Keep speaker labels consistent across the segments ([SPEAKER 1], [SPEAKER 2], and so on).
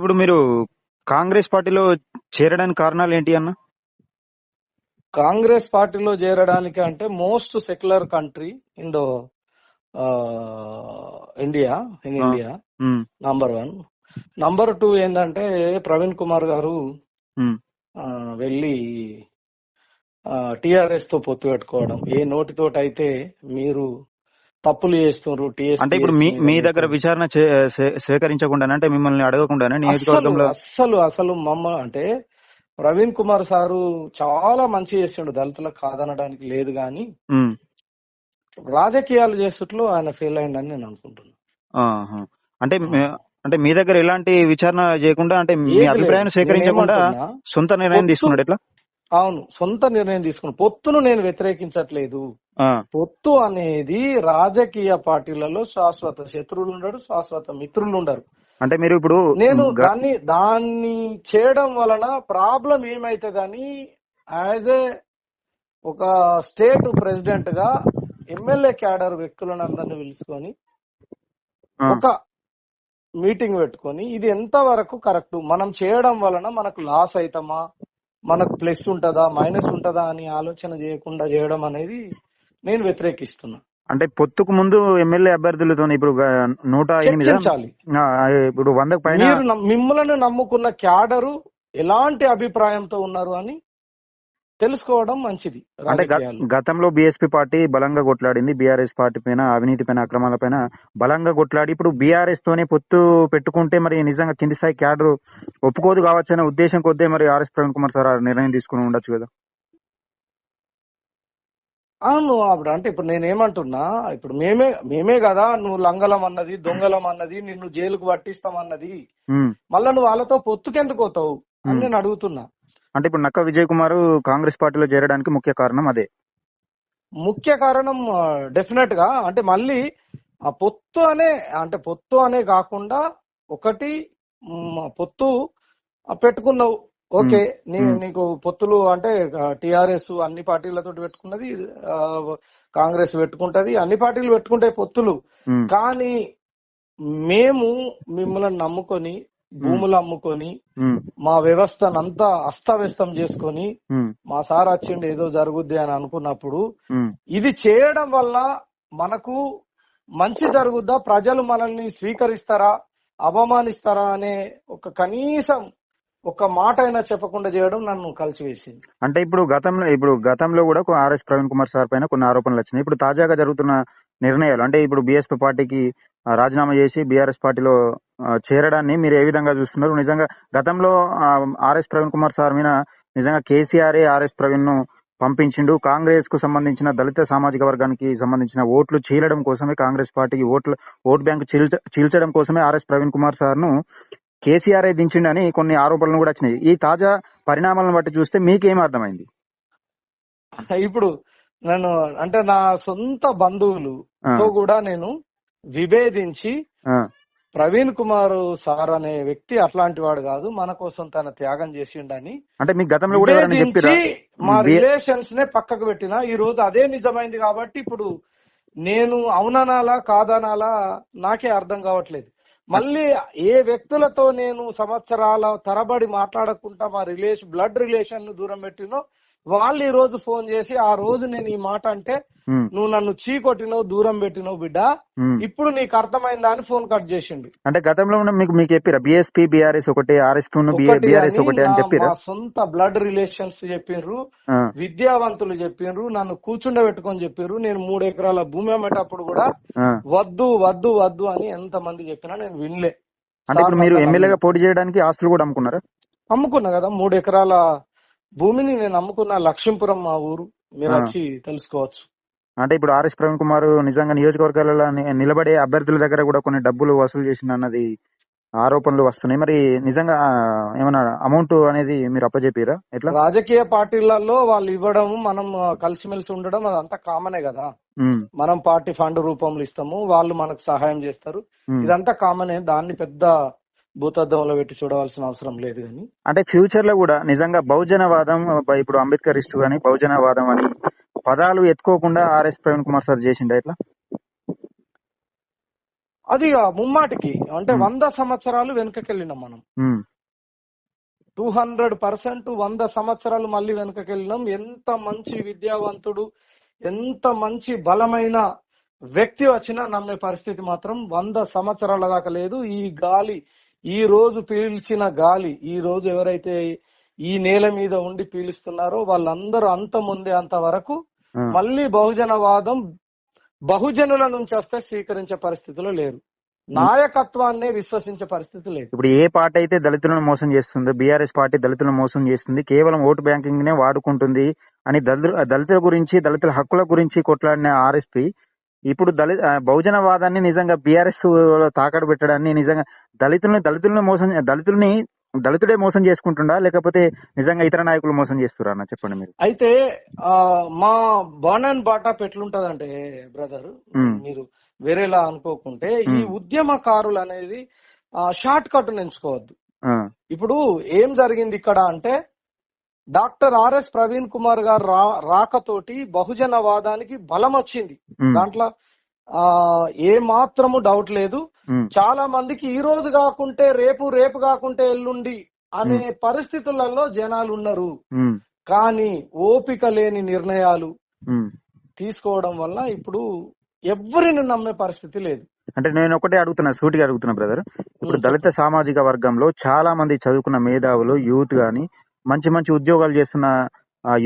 [SPEAKER 1] ఇప్పుడు మీరు కాంగ్రెస్ పార్టీలో చేరడానికి కారణాలు ఏంటి అన్న?
[SPEAKER 2] కాంగ్రెస్ పార్టీలో చేరడానికి అంటే most secular country in the India in. India. Number one number two ఏంటంటే ప్రవీణ్ కుమార్ గారు వెళ్ళి టిఆర్ఎస్తో పొత్తు పెట్టుకోవడం. ఏ నోటితోటి అయితే మీరు తప్పులు చేస్తున్నారు
[SPEAKER 1] అంటే ఇప్పుడు మీ మీ దగ్గర విచారణ చే- సే- సేకరించకుండానే అంటే మిమ్మల్ని అడగకుండానే
[SPEAKER 2] అస్సలు
[SPEAKER 1] నియోజకవర్గంలో
[SPEAKER 2] అస్సలు అసలు మమ్మ అంటే ప్రవీణ్ కుమార్ సారు చాలా మంచి చేసిండు దళితులకు కాదనడానికి లేదు గాని రాజకీయాలు చేస్తుట్లో ఆయన ఫెయిల్ అయిందని నేను అనుకుంటున్నాను.
[SPEAKER 1] అంటే అంటే మీ దగ్గర ఎలాంటి విచారణ చేయకుండా అంటే మీ. అభిప్రాయాన్ని సేకరించకుండా
[SPEAKER 2] నేనేమంటున్నా,
[SPEAKER 1] సొంత నిర్ణయం తీసుకున్నాడు ఎట్లా?
[SPEAKER 2] అవును సొంత నిర్ణయం తీసుకుని పొత్తును నేను వ్యతిరేకించట్లేదు. పొత్తు అనేది రాజకీయ పార్టీలలో శాశ్వత శత్రువులు ఉండరు శాశ్వత మిత్రులు ఉండరు.
[SPEAKER 1] అంటే మీరు ఇప్పుడు
[SPEAKER 2] నేను దాన్ని దాన్ని చేయడం వలన ప్రాబ్లం ఏమైతుందని యాజ్ ఏ ఒక స్టేట్ ప్రెసిడెంట్గా ఎమ్మెల్యే క్యాడర్ వ్యక్తులను అందరిని పిలుచుకొని ఒక మీటింగ్ పెట్టుకొని ఇది ఎంత వరకు కరెక్ట్? మనం చేయడం వలన మనకు లాస్ అవుతామా మనకు ప్లస్ ఉంటదా మైనస్ ఉంటదా అని ఆలోచన చేయకుండా చేయడం అనేది నేను వ్యతిరేకిస్తున్నా.
[SPEAKER 1] అంటే పొత్తుకు ముందు ఎమ్మెల్యే అభ్యర్థులతో ఇప్పుడు నూట ఎనిమిది? ఇప్పుడు వందకు పైన
[SPEAKER 2] మిమ్మల్ని నమ్ముకున్న క్యాడరు ఎలాంటి అభిప్రాయంతో ఉన్నారు అని తెలుసుకోవడం మంచిది
[SPEAKER 1] గతంలో బీఎస్పీ పార్టీ బలంగా కొట్లాడింది బీఆర్ఎస్ పార్టీ పైన అవినీతి పైన అక్రమాల పైన బలంగా కొట్లాడి ఇప్పుడు బీఆర్ఎస్ తోనే పొత్తు పెట్టుకుంటే మరి నిజంగా కింది స్థాయి క్యాడర్ ఒప్పుకోదు కావచ్చు అనే ఉద్దేశం కొద్దే మరి ఆర్ఎస్ ప్రవీణ్ కుమార్ సార్ ఆ నిర్ణయం తీసుకుని ఉండొచ్చు కదా.
[SPEAKER 2] అవును అప్పుడు అంటే ఇప్పుడు నేనేమంటున్నా ఇప్పుడు మేమే మేమే కదా నువ్వు లంగలం అన్నది దొంగలం అన్నది నిన్ను జైలుకు పట్టిస్తామన్నది. మళ్ళా నువ్వు వాళ్ళతో పొత్తుకెందుకు పోతావు? అని. నేను అడుగుతున్నా.
[SPEAKER 1] అంటే ఇప్పుడు నక్క విజయ్ కుమార్ కాంగ్రెస్ పార్టీలో చేరడానికి ముఖ్య కారణం అదే
[SPEAKER 2] ముఖ్య కారణం డెఫినెట్గా అంటే మళ్ళీ ఆ పొత్తు అనే అంటే పొత్తు అనే కాకుండా ఒకటి పొత్తు పెట్టుకున్నావు ఓకే. నీకు పొత్తులు అంటే టిఆర్ఎస్ అన్ని పార్టీలతో పెట్టుకున్నది కాంగ్రెస్ పెట్టుకుంటది అన్ని పార్టీలు పెట్టుకుంటాయి పొత్తులు. కానీ మేము మిమ్మల్ని నమ్ముకొని భూములు అమ్ముకొని. మా వ్యవస్థనంతా అస్తవ్యస్తం చేసుకొని. మా సార్ వచ్చిండు ఏదో జరుగుద్ది అని అనుకున్నప్పుడు. ఇది చేయడం వల్ల మనకు మంచి జరుగుద్దా ప్రజలు మనల్ని స్వీకరిస్తారా అవమానిస్తారా అనే ఒక కనీసం ఒక మాట అయినా చెప్పకుండా చేయడం నన్ను కలిసివేసింది
[SPEAKER 1] అంటే ఇప్పుడు గతంలో ఇప్పుడు గతంలో కూడా ఆర్ఎస్ ప్రవీణ్ కుమార్ సార్ పైన కొన్ని ఆరోపణలు వచ్చినాయి ఇప్పుడు తాజాగా జరుగుతున్న నిర్ణయాలు అంటే ఇప్పుడు బీఎస్పీ పార్టీకి రాజీనామా చేసి బీఆర్ఎస్ పార్టీలో చేరడాన్ని మీరు ఏ విధంగా చూస్తున్నారు? నిజంగా గతంలో ఆర్ఎస్ ప్రవీణ్ కుమార్ సార్ మీద నిజంగా కేసీఆర్ ఆర్ఎస్ ప్రవీణ్ను పంపించిండు. కాంగ్రెస్కు సంబంధించిన దళిత సామాజిక వర్గానికి సంబంధించిన ఓట్లు చీలడం కోసమే కాంగ్రెస్ పార్టీకి ఓట్లు ఓట్ బ్యాంక్ చీల్చ చీల్చడం కోసమే ఆర్ఎస్ ప్రవీణ్ కుమార్ సార్ను కేసీఆర్ దించిండని కొన్ని ఆరోపణలు కూడా వచ్చినాయి. ఈ తాజా పరిణామాలను బట్టి చూస్తే మీకేం అర్థమైంది?
[SPEAKER 2] ఇప్పుడు నేను అంటే నా సొంత బంధువులు తో కూడా నేను విభేదించి ప్రవీణ్ కుమార్ సార్ అనే వ్యక్తి అట్లాంటి వాడు కాదు మన కోసం తన త్యాగం చేసిండని
[SPEAKER 1] అంటే మీకు గతంలో కూడా
[SPEAKER 2] మా రిలేషన్స్ నే పక్కకు పెట్టిన ఈ రోజు అదే నిజమైంది కాబట్టి ఇప్పుడు నేను అవుననాలా కాదనాలా నాకే అర్థం కావట్లేదు. మళ్ళీ ఏ వ్యక్తులతో నేను సంవత్సరాల తరబడి మాట్లాడకుండా మా రిలేషన్ బ్లడ్ రిలేషన్ను దూరం పెట్టినో వాళ్ళు ఈ రోజు ఫోన్ చేసి ఆ రోజు నేను ఈ మాట అంటే నువ్వు నన్ను చీకొట్టినవు దూరం పెట్టినవు బిడ్డ. ఇప్పుడు నీకు అర్థమైందా అని ఫోన్ కట్ చేసిండు.
[SPEAKER 1] అంటే గతంలో మీకు మీకు చెప్పిరా బిఎస్పీ బీఆర్ఎస్ ఒకటి ఆర్ఎస్ టూ బీఆర్ఎస్
[SPEAKER 2] అని
[SPEAKER 1] ఒకటి అని చెప్పిరా?
[SPEAKER 2] మా సొంత బ్లడ్ రిలేషన్స్ చెప్పిండ్రు విద్యావంతులు చెప్పిండ్రు నన్ను కూర్చుండబెట్టుకొని చెప్పారు నేను మూడు ఎకరాల భూమి అమ్మేటప్పుడు కూడా. వద్దు వద్దు వద్దు అని ఎంత మంది చెప్పినా నేను వినలే.
[SPEAKER 1] అంటే ఇప్పుడు మీరు ఎమ్మెల్యేగా పోటీ చేయడానికి ఆస్తులు కూడా అమ్ముకున్నారా?
[SPEAKER 2] అమ్ముకున్నా కదా మూడు ఎకరాల భూమిని నేను అమ్ముకున్న లక్ష్మీపురం మా ఊరు. మీరు. వచ్చి తెలుసుకోవచ్చు.
[SPEAKER 1] అంటే ఇప్పుడు ఆర్ఎస్ ప్రవీణ్ కుమార్ నిజంగా నియోజకవర్గాలలో నిలబడే అభ్యర్థుల దగ్గర కూడా కొన్ని డబ్బులు వసూలు చేసిన అన్నది ఆరోపణలు వస్తున్నాయి. మరి నిజంగా ఏమన్నా అమౌంట్ అనేది మీరు అప్పచెప్పారా ఎట్లా?
[SPEAKER 2] రాజకీయ పార్టీలలో వాళ్ళు ఇవ్వడం మనం కలిసిమెలిసి ఉండడం అదంతా కామనే కదా. మనం పార్టీ ఫండ్ రూపంలో ఇస్తాము వాళ్ళు మనకు సహాయం చేస్తారు. ఇదంతా కామనే దాన్ని పెద్ద భూతద్దంలో పెట్టి చూడవలసిన అవసరం లేదు కానీ.
[SPEAKER 1] అంటే ఫ్యూచర్లో కూడా నిజంగా బహుజనవాదం ఇప్పుడు అంబేద్కరిస్ట్ గాని బహుజనవాదం అని పదాలు ఎత్తుకోకుండా ఆర్ఎస్ ప్రవీణ్ కుమార్ సార్ చేసిండ ఎట్లా
[SPEAKER 2] అది ముమ్మాటికి. అంటే. వంద సంవత్సరాలు వెనుకకెళ్ళినాం మనం. టూ హండ్రెడ్ పర్సెంట్ వంద సంవత్సరాలు మళ్ళీ వెనుకకెళ్ళినాం. ఎంత మంచి విద్యావంతుడు ఎంత మంచి బలమైన వ్యక్తి వచ్చినా నమ్మే పరిస్థితి మాత్రం వంద సంవత్సరాల దాకా లేదు. ఈ గాలి ఈ రోజు పీల్చిన గాలి ఈ రోజు ఎవరైతే ఈ నేల మీద ఉండి పీలుస్తున్నారో వాళ్ళందరూ అంత ముందే అంత వరకు మళ్ళీ బహుజనవాదం బహుజనుల నుంచి వస్తే స్వీకరించే పరిస్థితిలో లేరు. నాయకత్వాన్నే విశ్వసించే పరిస్థితి లేదు.
[SPEAKER 1] ఇప్పుడు ఏ పార్టీ అయితే దళితులను మోసం చేస్తుందో బీఆర్ఎస్ పార్టీ దళితులను మోసం చేస్తుంది కేవలం ఓటు బ్యాంకింగ్ నే వాడుకుంటుంది అని దళితుల గురించి దళితుల హక్కుల గురించి కొట్లాడిన ఆర్ఎస్పీ ఇప్పుడు దళిత బహుజనవాదాన్ని నిజంగా బీఆర్ఎస్ తాకడ పెట్టడాన్ని నిజంగా దళితుల్ని దళితుల్ని మోసం దళితుల్ని దళితుడే మోసం చేసుకుంటుండా? లేకపోతే నిజంగా ఇతర నాయకులు మోసం చేస్తురా అన్న చెప్పండి మీరు.
[SPEAKER 2] అయితే మా బాన్ అండ్ బాటాప్ ఎట్లుంటదంటే బ్రదర్. మీరు వేరేలా అనుకోకుంటే ఈ. ఉద్యమకారులు అనేది షార్ట్ కట్ ఎంచుకోవద్దు. ఇప్పుడు ఏం జరిగింది ఇక్కడ అంటే డాక్టర్ ఆర్ఎస్ ప్రవీణ్ కుమార్ గారు రా రాకతోటి బహుజనవాదానికి బలం వచ్చింది దాంట్లో ఏ మాత్రము డౌట్ లేదు. చాలా మందికి ఈ రోజు కాకుంటే రేపు రేపు కాకుంటే ఎల్లుండి అనే పరిస్థితులలో జనాలు ఉన్నారు. కానీ ఓపిక లేని నిర్ణయాలు. తీసుకోవడం వల్ల ఇప్పుడు ఎవ్వరిని నమ్మే పరిస్థితి లేదు.
[SPEAKER 1] అంటే నేను ఒకటే అడుగుతున్నా సూటిగా అడుగుతున్నా బ్రదర్. ఇప్పుడు దళిత సామాజిక వర్గంలో చాలా మంది చదువుకున్న మేధావులు యూత్ గాని మంచి మంచి ఉద్యోగాలు చేస్తున్న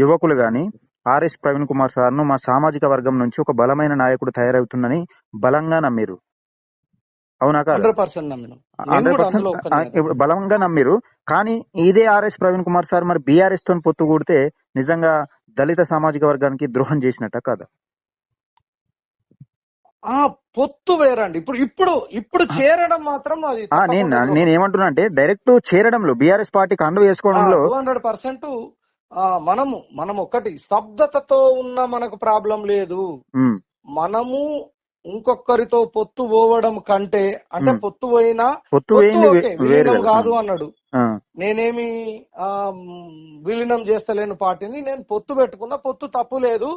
[SPEAKER 1] యువకులు గాని ఆర్ఎస్ ప్రవీణ్ కుమార్ సార్ను మా సామాజిక వర్గం నుంచి ఒక బలమైన నాయకుడు తయారవుతుందని బలంగా నమ్మిరు అవునా కాదు.
[SPEAKER 2] కూడా.
[SPEAKER 1] ఇప్పుడు బలంగా నమ్మిరు. కానీ ఇదే ఆర్ఎస్ ప్రవీణ్ కుమార్ సార్ మరి బీఆర్ఎస్తో పొత్తు కూడితే నిజంగా దళిత సామాజిక వర్గానికి ద్రోహం చేసినట్ట కాదా?
[SPEAKER 2] ఆ పొత్తు వేరండి. ఇప్పుడు ఇప్పుడు ఇప్పుడు చేరడం మాత్రం అది
[SPEAKER 1] నేను నేను ఏమంటున్నా అంటే డైరెక్ట్ చేరడంలో బీఆర్ఎస్ పార్టీకి అండు వేసుకోవడంలో
[SPEAKER 2] హండ్రెడ్ పర్సెంట్ మనము మనం ఒకటి స్తబ్దతతో ఉన్న మనకు ప్రాబ్లం లేదు. మనము ఇంకొకరితో పొత్తు పోవడం కంటే అంటే. పొత్తు పోయినా
[SPEAKER 1] పొత్తు
[SPEAKER 2] విలీనం
[SPEAKER 1] కదా.
[SPEAKER 2] అన్నాడు. నేనేమి విలీనం చేస్తలేను పార్టీని నేను పొత్తు పెట్టుకున్నా పొత్తు తప్పు లేదు.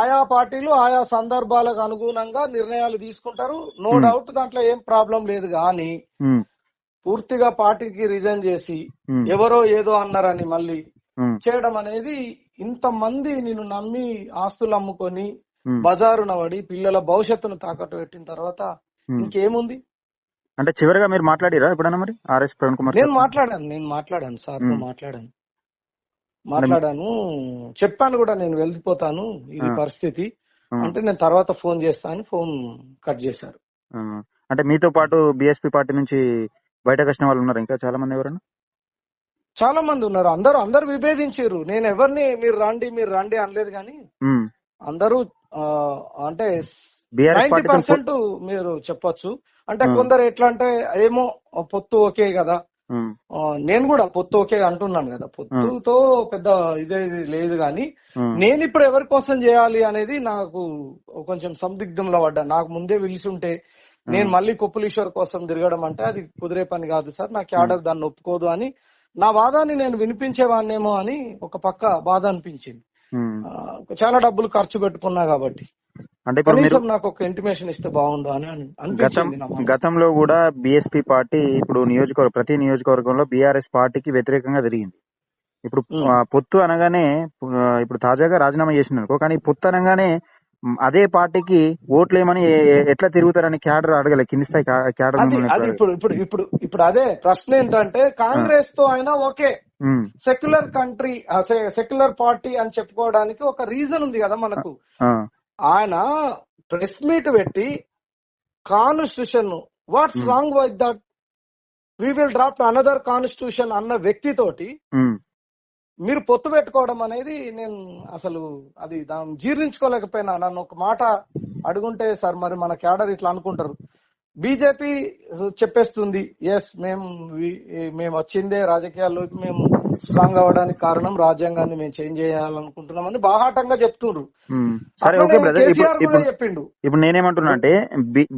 [SPEAKER 2] ఆయా పార్టీలు ఆయా సందర్భాలకు అనుగుణంగా నిర్ణయాలు తీసుకుంటారు. నో. డౌట్ దాంట్లో ఏం ప్రాబ్లం లేదు కానీ పూర్తిగా పార్టీకి రిజైన్ చేసి ఎవరో ఏదో అన్నారని మళ్ళీ చేయడం అనేది ఇంతమంది నిన్ను నమ్మి ఆస్తులు అమ్ముకొని బజారున పడి పిల్లల భవిష్యత్తును తాకట్టు పెట్టిన తర్వాత. ఇంకేముంది?
[SPEAKER 1] అంటే చివరిగా మీరు మాట్లాడిరా ఎప్పుడన్నా మరి? ఆర్ఎస్ ప్రవీణ్ కుమార్
[SPEAKER 2] నేను మాట్లాడాను నేను మాట్లాడాను సార్. మాట్లాడాను. మాట్లాడాను. చెప్పాను కూడా నేను వెళ్ళిపోతాను ఇది. పరిస్థితి. అంటే నేను తర్వాత ఫోన్ చేస్తా అని ఫోన్ కట్ చేశారు.
[SPEAKER 1] అంటే మీతో పాటు బీఎస్పీ పార్టీ నుంచి బయటకు వచ్చిన వాళ్ళు ఉన్నారు ఇంకా చాలా మంది ఎవరైనా
[SPEAKER 2] చాలా మంది ఉన్నారు. అందరూ అందరు విభేదించారు. నేను ఎవరిని మీరు రండి మీరు రండి అనలేదు కానీ అందరూ అంటే
[SPEAKER 1] బీఆర్ఎస్
[SPEAKER 2] నైన్టీ పర్సెంట్ మీరు చెప్పొచ్చు. అంటే
[SPEAKER 1] ఆ.
[SPEAKER 2] కొందరు ఎట్లా అంటే ఏమో పొత్తు ఓకే కదా. ఆ, నేను కూడా పొత్తు ఓకే అంటున్నాను కదా. పొత్తుతో పెద్ద ఇదే లేదు కానీ నేను ఇప్పుడు ఎవరి కోసం చేయాలి అనేది నాకు కొంచెం సందిగ్ధంలో పడ్డా. నాకు ముందే పిలిచుంటే నేను మళ్ళీ కొప్పులీశ్వర్ కోసం తిరగడం అంటే అది కుదిరే పని కాదు సార్. నా క్యాడర్ దాన్ని ఒప్పుకోదు అని నా వాదాన్ని నేను వినిపించేవాన్నేమో అని ఒక పక్క బాధ అనిపించింది. చాలా డబ్బులు ఖర్చు పెట్టుకున్నా కాబట్టి.
[SPEAKER 1] అంటే ఇప్పుడు మీరు
[SPEAKER 2] నాకు ఒక ఇంటిమేషన్ ఇస్తే బాగుండు అని
[SPEAKER 1] గతం. గతంలో కూడా బీఎస్పీ పార్టీ ఇప్పుడు నియోజకవర్గ ప్రతి నియోజకవర్గంలో బీఆర్ఎస్ పార్టీకి వ్యతిరేకంగా జరిగింది. ఇప్పుడు. ఆ, పొత్తు అనగానే ఇప్పుడు తాజాగా రాజీనామా చేసింది అనుకో కానీ పొత్తు అనగానే అదే పార్టీకి ఓట్లేమని ఎట్లా తిరుగుతారని క్యాడర్ అడగలే కింది స్థాయి క్యా- క్యాడర్
[SPEAKER 2] ఇప్పుడు ఇప్పుడు ఇప్పుడు ఇప్పుడు అదే ప్రశ్న ఏంటంటే కాంగ్రెస్తో అయినా okay. Secular country secular party అని చెప్పుకోవడానికి ఒక రీజన్ ఉంది కదా మనకు. ఆయన ప్రెస్ మీట్ పెట్టి constitution what's
[SPEAKER 1] Hmm.
[SPEAKER 2] Wrong with that we will drop another constitution అన్న వ్యక్తితోటి
[SPEAKER 1] ఉమ్,
[SPEAKER 2] మీరు పొత్తు పెట్టుకోవడం అనేది నేను అసలు అది దాన్ని జీర్ణించుకోలేకపోయినా నన్ను ఒక మాట అడుగుంటే సార్ మరి మన క్యాడర్ ఇట్లా అనుకుంటారు. బీజేపీ చెప్పేస్తుంది ఎస్ మేము మేము వచ్చిందే రాజకీయాల్లోకి మేము స్ట్రాంగ్ అవ్వడానికి కారణం రాజ్యాంగాన్ని మేము చేంజ్ చేయాలనుకుంటున్నామని బాహాటంగా చెప్తుండ్రు
[SPEAKER 1] ఉమ్. సరే ఓకే బ్రదర్
[SPEAKER 2] చెప్పిండు
[SPEAKER 1] ఇప్పుడు నేనేమంటున్నా అంటే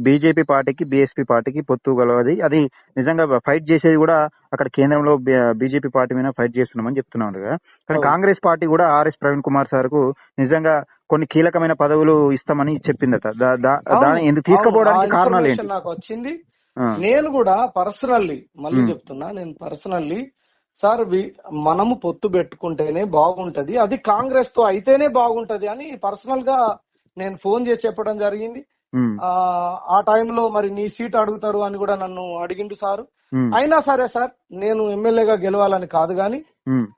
[SPEAKER 1] బీజేపీ పార్టీకి బీఎస్పీ పార్టీకి పొత్తు గలవది అది నిజంగా ఫైట్ చేసేది కూడా అక్కడ కేంద్రంలో బీజేపీ పార్టీ మీద ఫైట్ చేస్తున్నామని చెప్తున్నాను కదా కానీ. కాంగ్రెస్ పార్టీ కూడా ఆర్ఎస్ ప్రవీణ్ కుమార్ సార్కు నిజంగా కొన్ని కీలకమైన పదవులు ఇస్తామని చెప్పిందట. దాని ఎందుకు తీసుకుపోవడానికి
[SPEAKER 2] ఆ
[SPEAKER 1] కారణాలు ఏంటి?
[SPEAKER 2] నాకు వచ్చింది. నేను కూడా పర్సనల్లీ మళ్ళీ. చెప్తున్నా నేను పర్సనల్లీ సార్ మనము పొత్తు పెట్టుకుంటేనే బాగుంటది అది కాంగ్రెస్తో అయితేనే బాగుంటది అని పర్సనల్గా నేను ఫోన్ చేసి చెప్పడం జరిగింది. ఆ టైంలో మరి నీ సీట్ అడుగుతారు అని కూడా నన్ను అడిగిండు సారు. అయినా సరే సార్ నేను ఎమ్మెల్యేగా గెలవాలని కాదు గాని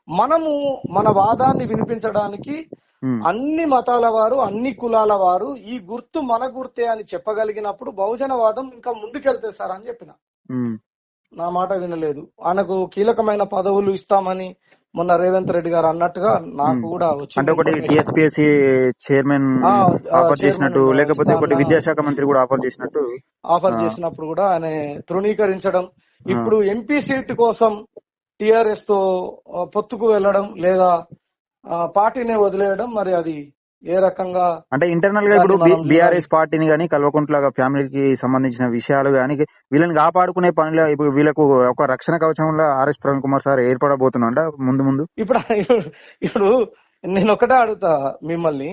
[SPEAKER 2] మనము మన వాదాన్ని వినిపించడానికి అన్ని మతాల వారు అన్ని కులాల వారు ఈ గుర్తు మన గుర్తే అని చెప్పగలిగినప్పుడు బహుజన వాదం ఇంకా ముందుకెళ్తే సార్ అని చెప్పిన.
[SPEAKER 1] ఉమ్.
[SPEAKER 2] నా మాట వినలేదు. ఆయనకు కీలకమైన పదవులు ఇస్తామని మొన్న రేవంత్ రెడ్డి గారు అన్నట్టుగా నాకు కూడా
[SPEAKER 1] అంటే
[SPEAKER 2] వచ్చింది
[SPEAKER 1] ఒకటి
[SPEAKER 2] information.
[SPEAKER 1] టిఎస్పిఎస్సి చైర్మన్ ఆఫర్ చేసినట్టు లేకపోతే ఒకటి విద్యాశాఖ మంత్రి కూడా ఆఫర్ చేసినట్టు.
[SPEAKER 2] ఆఫర్. చేసినప్పుడు కూడా ఆయన తృణీకరించడం ఇప్పుడు ఎంపీ సీట్ కోసం టిఆర్ఎస్తో పొత్తుకు వెళ్ళడం లేదా పార్టీనే వదిలేయడం మరి అది ఏ రకంగా
[SPEAKER 1] అంటే ఇంటర్నల్గా ఇప్పుడు బీఆర్ఎస్ పార్టీని గానీ కల్వకుంట్ల ఫ్యామిలీకి సంబంధించిన విషయాలు గానీ వీళ్ళని కాపాడుకునే పనిలో ఇప్పుడు వీళ్ళకు ఒక రక్షణ కవచంలో ఆర్ఎస్ ప్రవీణ్ కుమార్ సార్ ఏర్పడబోతున్నాడ ముందు ముందు?
[SPEAKER 2] ఇప్పుడు ఇప్పుడు నేను ఒకటే అడుగుతా మిమ్మల్ని.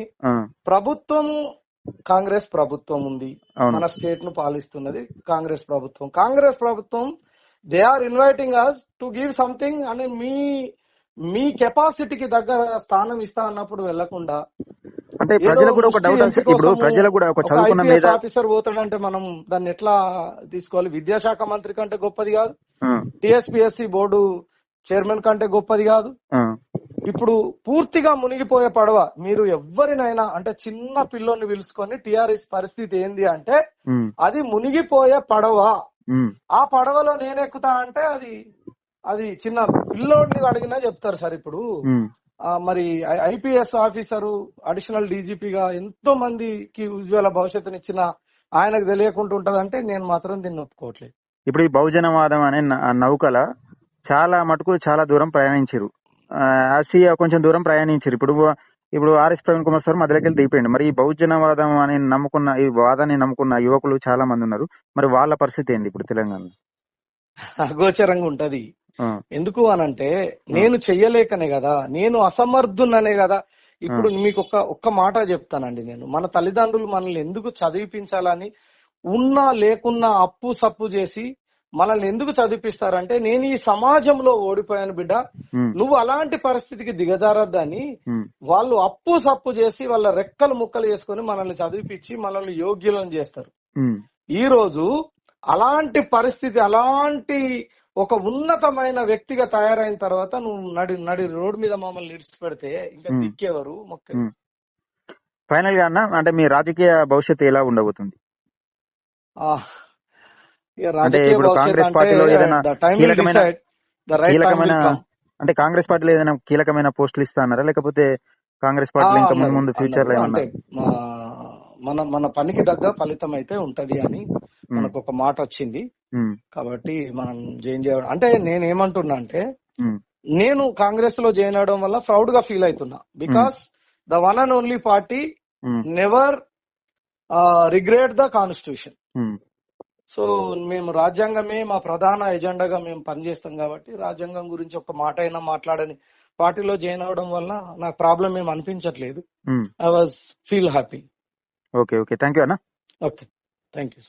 [SPEAKER 2] ప్రభుత్వం కాంగ్రెస్ ప్రభుత్వం ఉంది. మన స్టేట్ను పాలిస్తున్నది కాంగ్రెస్ ప్రభుత్వం. కాంగ్రెస్ ప్రభుత్వం they are inviting us to give something అని మీ మీ కెపాసిటీకి దగ్గర స్థానం ఇస్తా అన్నప్పుడు వెళ్ళకుండా
[SPEAKER 1] అంటే ప్రజలకు కూడా ఒక డౌట్ ఇప్పుడు ప్రజలకు కూడా ఒక చదువుకున్న మీద
[SPEAKER 2] ఆఫీసర్ పోతాడంటే మనం దాన్ని ఎట్లా తీసుకోవాలి? విద్యాశాఖ మంత్రి కంటే గొప్పది కాదు. టిఎస్పిఎస్సి బోర్డు చైర్మన్ కంటే గొప్పది కాదు. ఇప్పుడు పూర్తిగా మునిగిపోయే పడవ మీరు ఎవరినైనా అంటే చిన్న పిల్లోని పిలుచుకొని టిఆర్ఎస్ పరిస్థితి ఏంది అంటే అది మునిగిపోయే పడవ. ఆ పడవలో నేను ఎక్కుతా అంటే అది అది చిన్న పిల్లోడిని అడిగినా చెప్తారు సార్ ఇప్పుడు. మరి ఐపీఎస్ ఆఫీసరు అడిషనల్ డీజీపీగా ఎంతో మందికి ఉజ్వల భవిష్యత్తునిచ్చిన ఆయనకు తెలియకుండా ఉంటదంటే నేను మాత్రం దీన్ని ఒప్పుకోవట్లేదు.
[SPEAKER 1] ఇప్పుడు ఈ బహుజనవాదం అనే నౌకల చాలా మటుకు చాలా దూరం ప్రయాణించారు ఆసియా కొంచెం దూరం ప్రయాణించారు ఇప్పుడు ఇప్పుడు ఆర్ఎస్ ప్రవీణ్ కుమార్ సార్ మధ్యలోకి వెళ్ళి దిగిపోయింది మరి ఈ బహుజనవాదం అని నమ్ముకున్న ఈ వాదాన్ని నమ్ముకున్న యువకులు చాలా మంది ఉన్నారు. మరి వాళ్ళ పరిస్థితి ఏంది ఇప్పుడు తెలంగాణలో?
[SPEAKER 2] అగోచరంగా ఉంటది. ఎందుకు అనంటే నేను చెయ్యలేకనే కదా నేను అసమర్థున్ననే కదా. ఇప్పుడు మీకు ఒక్క ఒక్క మాట చెప్తానండి నేను. మన తల్లిదండ్రులు మనల్ని ఎందుకు చదివిపించాలని ఉన్నా లేకున్నా అప్పు సప్పు చేసి మనల్ని ఎందుకు చదివిపిస్తారంటే నేను ఈ సమాజంలో ఓడిపోయాను బిడ్డ. నువ్వు అలాంటి పరిస్థితికి దిగజారద్దని వాళ్ళు అప్పు సప్పు చేసి వాళ్ళ రెక్కలు ముక్కలు చేసుకొని మనల్ని చదివిపించి మనల్ని యోగ్యులను చేస్తారు. ఈ రోజు అలాంటి పరిస్థితి అలాంటి ఒక ఉన్నతమైన వ్యక్తిగా తయారైన తర్వాత నువ్వు నడి నడి రోడ్డు మీద మమ్మల్ని ఇడిచిపెడితే ఇంకా
[SPEAKER 1] Hmm.
[SPEAKER 2] దిక్కేవారు మొక్క.
[SPEAKER 1] ఫైనల్గా అన్న అంటే మీ రాజకీయ భవిష్యత్తు ఎలా ఉండబోతుంది
[SPEAKER 2] ఇక
[SPEAKER 1] కాంగ్రెస్ పార్టీలో ఏదైనా కీలకమైన-. అంటే కాంగ్రెస్ పార్టీలో ఏదైనా కీలకమైన పోస్టులు ఇస్తా అన్నారా లేకపోతే కాంగ్రెస్ పార్టీలో ఇంకా ముందు
[SPEAKER 2] ఫ్యూచర్లో మన మన పనికి తగ్గ ఫలితం అయితే ఉంటది అని మనకు ఒక మాట వచ్చింది. కాబట్టి మనం జాయిన్ చేయడం. అంటే నేను ఏమంటున్నా అంటే నేను కాంగ్రెస్లో జాయిన్ అవడం వల్ల ప్రౌడ్గా ఫీల్ అవుతున్నా because the one and only party never regret the constitution. So మేము రాజ్యాంగమే మా ప్రధాన ఎజెండాగా మేము పనిచేస్తాం కాబట్టి రాజ్యాంగం గురించి ఒక మాట అయినా మాట్లాడని పార్టీలో జాయిన్ అవడం వల్ల నాకు ప్రాబ్లం ఏం అనిపించట్లేదు. I was feel happy
[SPEAKER 1] okay okay thank you అన్న.
[SPEAKER 2] Okay thank you